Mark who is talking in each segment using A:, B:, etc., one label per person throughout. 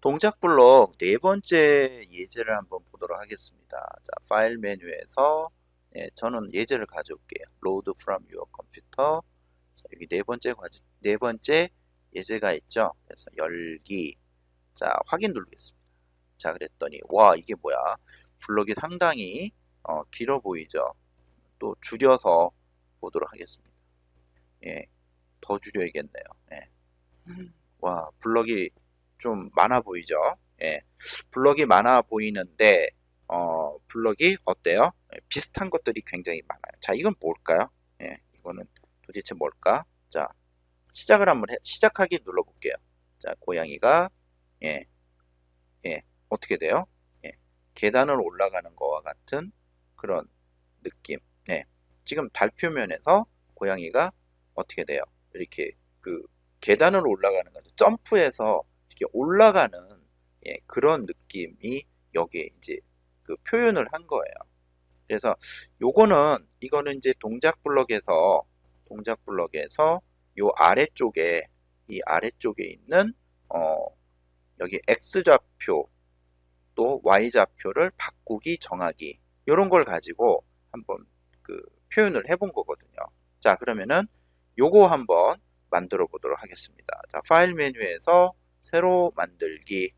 A: 동작 블록 네 번째 예제를 한번 보도록 하겠습니다. 자, 파일 메뉴에서 예, 저는 예제를 가져올게요. load from your computer. 자, 여기 네 번째 과제, 네 번째 예제가 있죠. 그래서 열기. 자, 확인 누르겠습니다. 자, 그랬더니 와, 이게 뭐야? 블록이 상당히 어, 길어 보이죠. 또 줄여서 보도록 하겠습니다. 예, 더 줄여야겠네요. 예. 와, 블럭이 좀 많아 보이죠? 예. 블럭이 많아 보이는데, 어, 블럭이 어때요? 예, 비슷한 것들이 굉장히 많아요. 자, 이건 뭘까요? 예, 이거는 도대체 뭘까? 자, 시작을 한번 해, 시작하기 눌러볼게요. 자, 고양이가, 예, 예, 어떻게 돼요? 예, 계단을 올라가는 거와 같은 그런 느낌. 네. 지금 달표면에서 고양이가 어떻게 돼요? 이렇게 그 계단을 올라가는 거죠. 점프해서 이렇게 올라가는 예, 그런 느낌이 여기에 이제 그 표현을 한 거예요. 그래서 요거는 이거는 이제 동작 블럭에서 동작 블럭에서 요 아래쪽에 이 아래쪽에 있는 어 여기 x 좌표 또 y 좌표를 바꾸기 정하기 이런 걸 가지고 한번 그 표현을 해본 거거든요. 자 그러면은 요거 한번 만들어 보도록 하겠습니다. 자, 파일 메뉴에서 새로 만들기.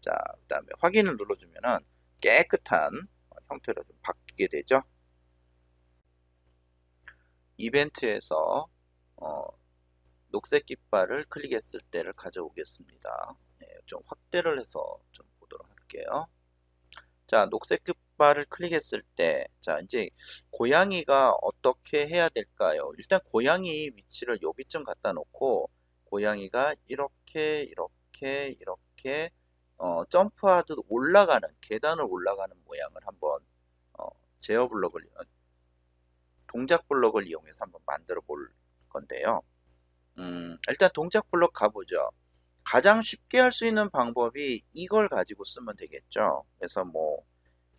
A: 자, 그 다음에 확인을 눌러주면은 깨끗한 형태로 좀 바뀌게 되죠. 이벤트에서 어, 녹색 깃발을 클릭했을 때를 가져오겠습니다. 네, 좀 확대를 해서 좀 보도록 할게요. 자, 녹색 깃발을 클릭했을 때, 자, 이제 고양이가 어떻게 해야 될까요? 일단 고양이 위치를 여기쯤 갖다 놓고, 고양이가 이렇게, 이렇게, 이렇게, 어, 점프하듯 올라가는, 계단을 올라가는 모양을 한번, 어, 제어 블록을, 어, 동작 블록을 이용해서 한번 만들어 볼 건데요. 음, 일단 동작 블록 가보죠. 가장 쉽게 할 수 있는 방법이 이걸 가지고 쓰면 되겠죠. 그래서 뭐,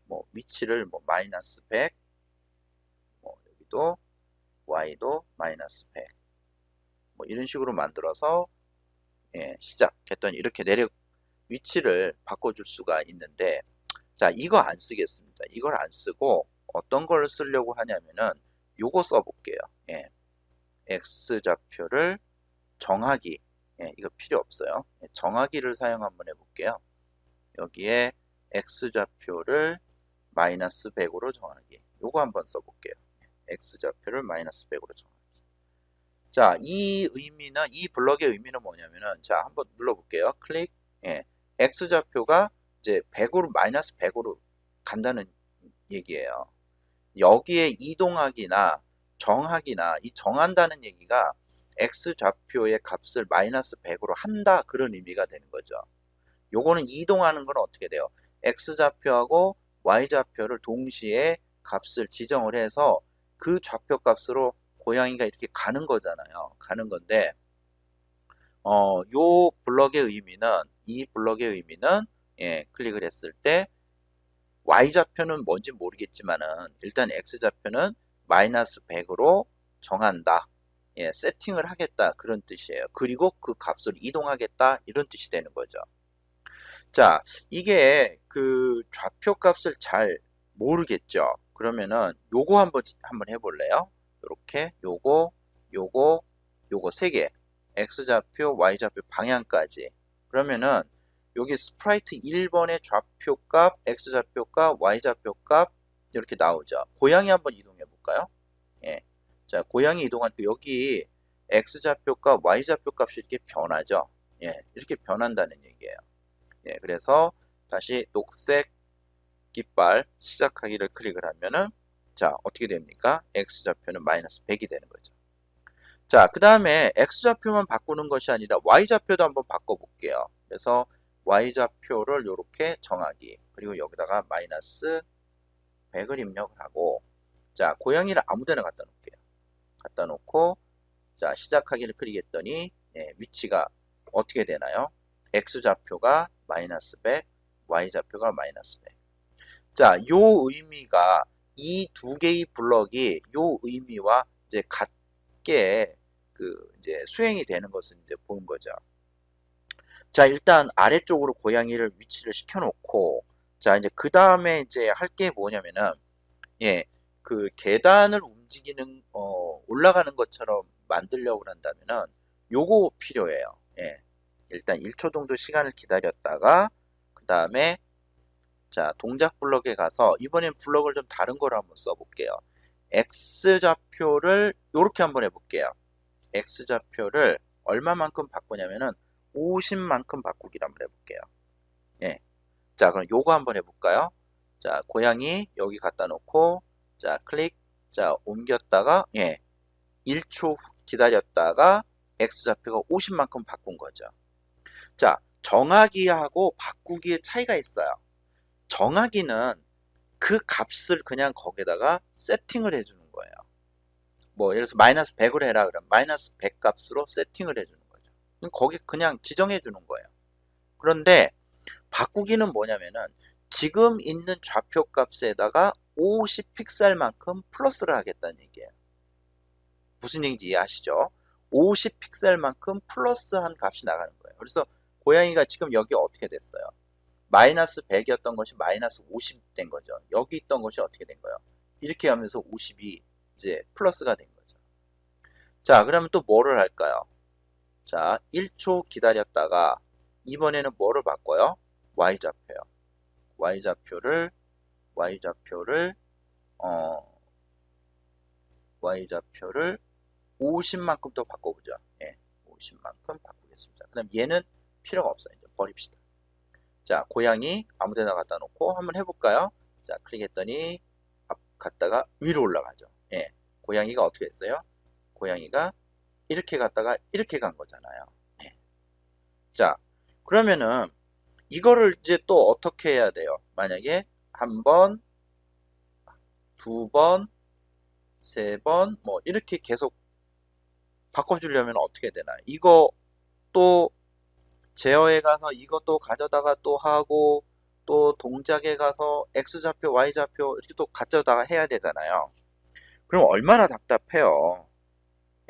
A: 뭐 위치를 뭐 마이너스 100, 뭐 여기도 y도 마이너스 100, 뭐 이런 식으로 만들어서 예, 시작했더니 이렇게 내려 위치를 바꿔줄 수가 있는데, 자 이거 안 쓰겠습니다. 이걸 안 쓰고 어떤 걸 쓰려고 하냐면은 요거 써볼게요. 예, x 좌표를 정하기 예, 이거 필요 없어요. 예, 정하기를 사용 한번 해볼게요. 여기에 x좌표를 마이너스 100으로 정하기. 요거 한번 써볼게요. x좌표를 마이너스 100으로 정하기. 자, 이 의미는, 이 블럭의 의미는 뭐냐면은, 자, 한번 눌러 볼게요. 클릭. 예, x좌표가 이제 100으로, 마이너스 100으로 간다는 얘기예요. 여기에 이동하기나 정하기나 이 정한다는 얘기가 x 좌표의 값을 마이너스 100으로 한다 그런 의미가 되는 거죠. 요거는 이동하는 건 어떻게 돼요? x 좌표하고 y 좌표를 동시에 값을 지정을 해서 그 좌표 값으로 고양이가 이렇게 가는 거잖아요. 가는 건데 어, 요 블럭의 의미는 이 블럭의 의미는 예, 클릭을 했을 때 y 좌표는 뭔지 모르겠지만은 일단 x 좌표는 마이너스 100으로 정한다. 예, 세팅을 하겠다 그런 뜻이에요. 그리고 그 값을 이동하겠다 이런 뜻이 되는 거죠. 자, 이게 그 좌표 값을 잘 모르겠죠. 그러면은 요거 한번 한번 해볼래요? 이렇게 요거 요거 요거 세 개. x 좌표, y 좌표 방향까지. 그러면은 여기 스프라이트 1번의 좌표 값, x 좌표 값, y 좌표 값 이렇게 나오죠. 고양이 한번 이동해 볼까요? 예. 자, 고양이 이동할 때 여기 x좌표 값, y좌표 값이 이렇게 변하죠. 예, 이렇게 변한다는 얘기예요. 예, 그래서 다시 녹색 깃발 시작하기를 클릭을 하면은 자, 어떻게 됩니까? x좌표는 마이너스 100이 되는 거죠. 자, 그 다음에 x좌표만 바꾸는 것이 아니라 y좌표도 한번 바꿔볼게요. 그래서 y좌표를 이렇게 정하기. 그리고 여기다가 마이너스 100을 입력을 하고 자, 고양이를 아무 데나 갖다 놓을게요. 갖다 놓고 자 시작하기를 클릭했더니 예, 위치가 어떻게 되나요? x좌표가 마이너스 100, y좌표가 마이너스 100. 자, 요 의미가 이 두 개의 블럭이 요 의미와 이제 같게 그 이제 수행이 되는 것을 이제 본 거죠. 자, 일단 아래쪽으로 고양이를 위치를 시켜놓고, 자, 이제 그 다음에 이제 할 게 뭐냐면은, 예, 그 계단을 움직이는, 어, 올라가는 것처럼 만들려고 한다면은, 요거 필요해요. 예. 일단 1초 정도 시간을 기다렸다가, 그 다음에, 자, 동작 블럭에 가서, 이번엔 블럭을 좀 다른 거로 한번 써볼게요. X좌표를, 요렇게 한번 해볼게요. X좌표를 얼마만큼 바꾸냐면은, 50만큼 바꾸기를 한번 해볼게요. 예. 자, 그럼 요거 한번 해볼까요? 자, 고양이 여기 갖다 놓고, 자, 클릭, 자, 옮겼다가, 예. 1초 기다렸다가, X좌표가 50만큼 바꾼 거죠. 자, 정하기하고 바꾸기의 차이가 있어요. 정하기는 그 값을 그냥 거기다가 세팅을 해주는 거예요. 뭐, 예를 들어서 마이너스 100으로 해라 그러면 마이너스 100 값으로 세팅을 해주는 거죠. 거기 그냥 지정해 주는 거예요. 그런데 바꾸기는 뭐냐면은 지금 있는 좌표 값에다가 50 픽셀만큼 플러스를 하겠다는 얘기예요. 무슨 얘기인지 이해하시죠? 50 픽셀만큼 플러스한 값이 나가는 거예요. 그래서 고양이가 지금 여기 어떻게 됐어요? 마이너스 100이었던 것이 마이너스 50 된 거죠. 여기 있던 것이 어떻게 된 거예요? 이렇게 하면서 50이 이제 플러스가 된 거죠. 자, 그러면 또 뭐를 할까요? 자, 1초 기다렸다가 이번에는 뭐를 바꿔요? y좌표요. y좌표를 y좌표를 어 y좌표를 50만큼 더 바꿔보죠. 예, 50만큼 바꾸겠습니다. 그다음 얘는 필요가 없어요. 이제 버립시다. 자, 고양이 아무데나 갖다 놓고 한번 해볼까요? 자, 클릭했더니 앞 갔다가 위로 올라가죠. 예, 고양이가 어떻게 됐어요? 고양이가 이렇게 갔다가 이렇게 간 거잖아요. 예. 자, 그러면은 이거를 이제 또 어떻게 해야 돼요? 만약에 한 번, 두 번, 세 번, 뭐 이렇게 계속 바꿔주려면 어떻게 되나? 이거 또 제어에 가서 이것도 가져다가 또 하고 또 동작에 가서 X좌표, Y좌표 이렇게 또 가져다가 해야 되잖아요. 그럼 얼마나 답답해요.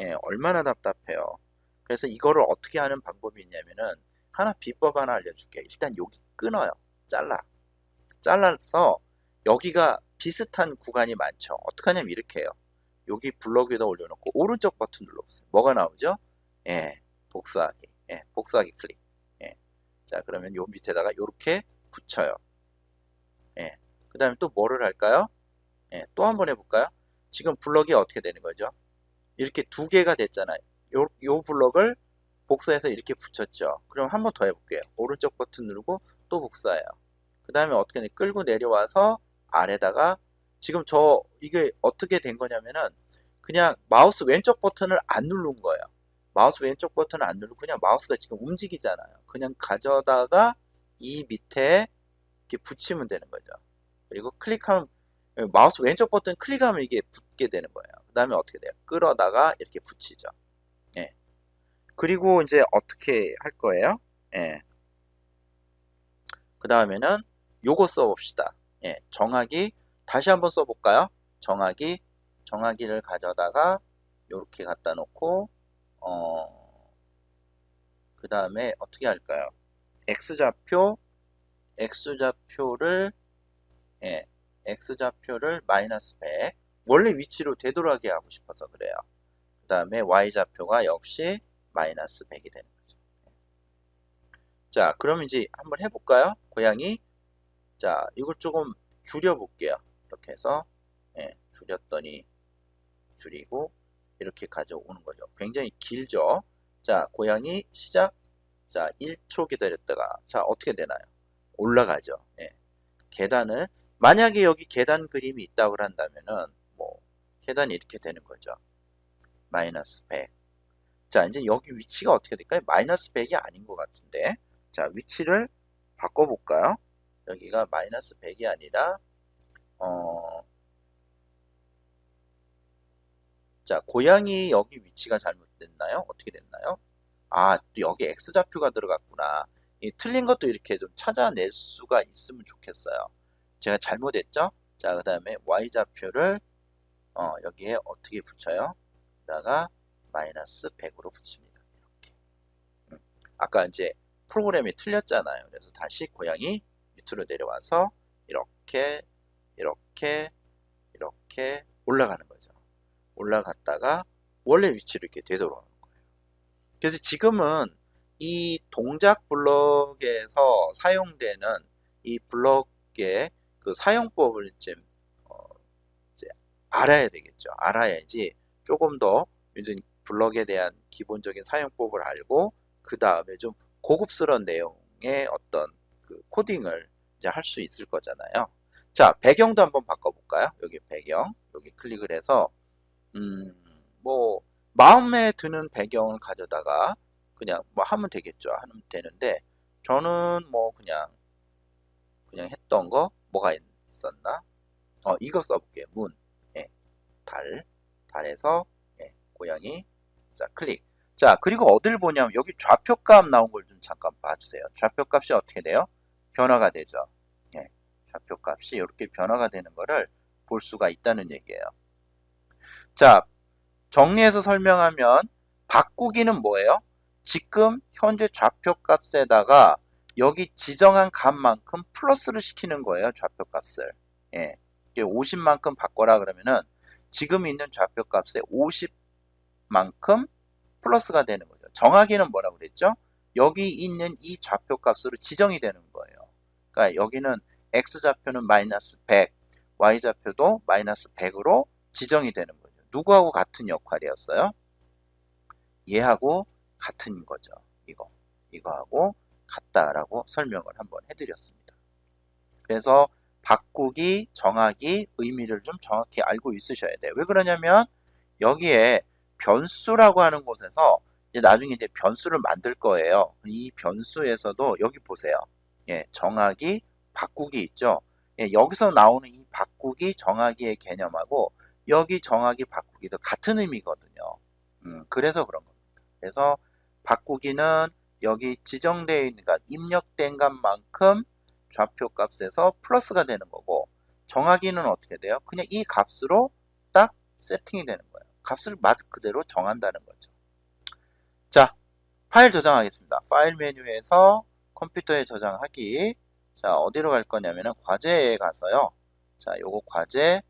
A: 예, 얼마나 답답해요. 그래서 이거를 어떻게 하는 방법이 있냐면은 하나 비법 하나 알려줄게. 일단 여기 끊어요. 잘라. 잘라서 여기가 비슷한 구간이 많죠. 어떻게 하냐면 이렇게 해요. 여기 블럭 위에다 올려놓고 오른쪽 버튼 눌러보세요. 뭐가 나오죠? 예, 복사하기. 예, 복사하기 클릭. 예. 자, 그러면 요 밑에다가 이렇게 붙여요. 예. 그 다음에 또 뭐를 할까요? 예, 또 한번 해볼까요? 지금 블럭이 어떻게 되는 거죠? 이렇게 두 개가 됐잖아요. 요, 요 블럭을 복사해서 이렇게 붙였죠. 그럼 한 번 더 해볼게요. 오른쪽 버튼 누르고 또 복사해요. 그 다음에 어떻게 돼? 끌고 내려와서 아래다가 지금 저 이게 어떻게 된 거냐면은 그냥 마우스 왼쪽 버튼을 안 누른 거예요. 마우스 왼쪽 버튼을 안 누르고 그냥 마우스가 지금 움직이잖아요. 그냥 가져다가 이 밑에 이렇게 붙이면 되는 거죠. 그리고 클릭하면 마우스 왼쪽 버튼 클릭하면 이게 붙게 되는 거예요. 그 다음에 어떻게 돼요? 끌어다가 이렇게 붙이죠. 예. 그리고 이제 어떻게 할 거예요? 예. 그 다음에는 요거 써봅시다. 예. 정하기 다시 한번 써볼까요? 정하기 정하기를 가져다가 요렇게 갖다 놓고 어 그 다음에 어떻게 할까요? x좌표 x좌표를 예, x좌표를 마이너스 100 원래 위치로 되돌아게 하고 싶어서 그래요. 그 다음에 y좌표가 역시 마이너스 100이 되는 거죠. 자, 그럼 이제 한번 해볼까요? 고양이. 자, 이걸 조금 줄여볼게요. 이렇게 해서, 예, 줄였더니, 줄이고, 이렇게 가져오는 거죠. 굉장히 길죠? 자, 고양이 시작. 자, 1초 기다렸다가, 자, 어떻게 되나요? 올라가죠. 예. 계단을, 만약에 여기 계단 그림이 있다고 한다면은, 뭐, 계단이 이렇게 되는 거죠. 마이너스 100. 자, 이제 여기 위치가 어떻게 될까요? 마이너스 100이 아닌 것 같은데. 자, 위치를 바꿔 볼까요? 여기가 마이너스 100이 아니라, 어, 자, 고양이 여기 위치가 잘못됐나요? 어떻게 됐나요? 아, 또 여기 X좌표가 들어갔구나. 이 틀린 것도 이렇게 좀 찾아낼 수가 있으면 좋겠어요. 제가 잘못했죠? 자, 그 다음에 Y좌표를, 어, 여기에 어떻게 붙여요? 다가 마이너스 100으로 붙입니다. 이렇게. 음. 아까 이제 프로그램이 틀렸잖아요. 그래서 다시 고양이 밑으로 내려와서 이렇게 이렇게 이렇게 올라가는 거죠. 올라갔다가 원래 위치로 이렇게 되돌아오는 거예요. 그래서 지금은 이 동작 블럭에서 사용되는 이 블럭의 그 사용법을 좀 어, 이제 알아야 되겠죠. 알아야지 조금 더 블럭에 대한 기본적인 사용법을 알고 그 다음에 좀 고급스러운 내용의 어떤 그 코딩을 이제 할 수 있을 거잖아요. 자, 배경도 한번 바꿔볼까요? 여기 배경, 여기 클릭을 해서, 음, 뭐, 마음에 드는 배경을 가져다가 그냥 뭐 하면 되겠죠. 하면 되는데, 저는 뭐 그냥, 그냥 했던 거, 뭐가 있, 있었나? 어, 이거 써볼게요. 문, 예, 달, 달에서, 예, 고양이, 자, 클릭. 자, 그리고 어딜 보냐면, 여기 좌표값 나온 걸 좀 잠깐 봐주세요. 좌표값이 어떻게 돼요? 변화가 되죠. 예, 좌표값이 이렇게 변화가 되는 거를 볼 수가 있다는 얘기예요. 자, 정리해서 설명하면 바꾸기는 뭐예요? 지금 현재 좌표 값에다가 여기 지정한 값만큼 플러스를 시키는 거예요. 좌표 값을. 예. 50만큼 바꿔라 그러면은 지금 있는 좌표 값에 50만큼 플러스가 되는 거죠. 정하기는 뭐라고 그랬죠? 여기 있는 이 좌표 값으로 지정이 되는 거예요. 그러니까 여기는 x좌표는 마이너스 100, y좌표도 마이너스 100으로 지정이 되는 거죠. 누구하고 같은 역할이었어요? 얘하고 같은 거죠. 이거. 이거하고 같다라고 설명을 한번 해드렸습니다. 그래서 바꾸기, 정하기, 의미를 좀 정확히 알고 있으셔야 돼요. 왜 그러냐면 여기에 변수라고 하는 곳에서 이제 나중에 이제 변수를 만들 거예요. 이 변수에서도 여기 보세요. 예, 정하기, 바꾸기 있죠. 예, 여기서 나오는 이 바꾸기, 정하기의 개념하고 여기 정하기, 바꾸기도 같은 의미거든요. 음, 그래서 그런 겁니다. 그래서 바꾸기는 여기 지정되어 있는 값, 입력된 값만큼 좌표 값에서 플러스가 되는 거고 정하기는 어떻게 돼요? 그냥 이 값으로 딱 세팅이 되는 거예요. 값을 말 그대로 정한다는 거죠. 자, 파일 저장하겠습니다. 파일 메뉴에서 컴퓨터에 저장하기. 자, 어디로 갈 거냐면은 과제에 가서요. 자, 요거 과제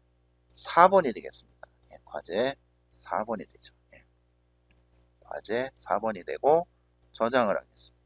A: 4번이 되겠습니다. 예, 과제 4번이 되죠. 예. 과제 4번이 되고 저장을 하겠습니다.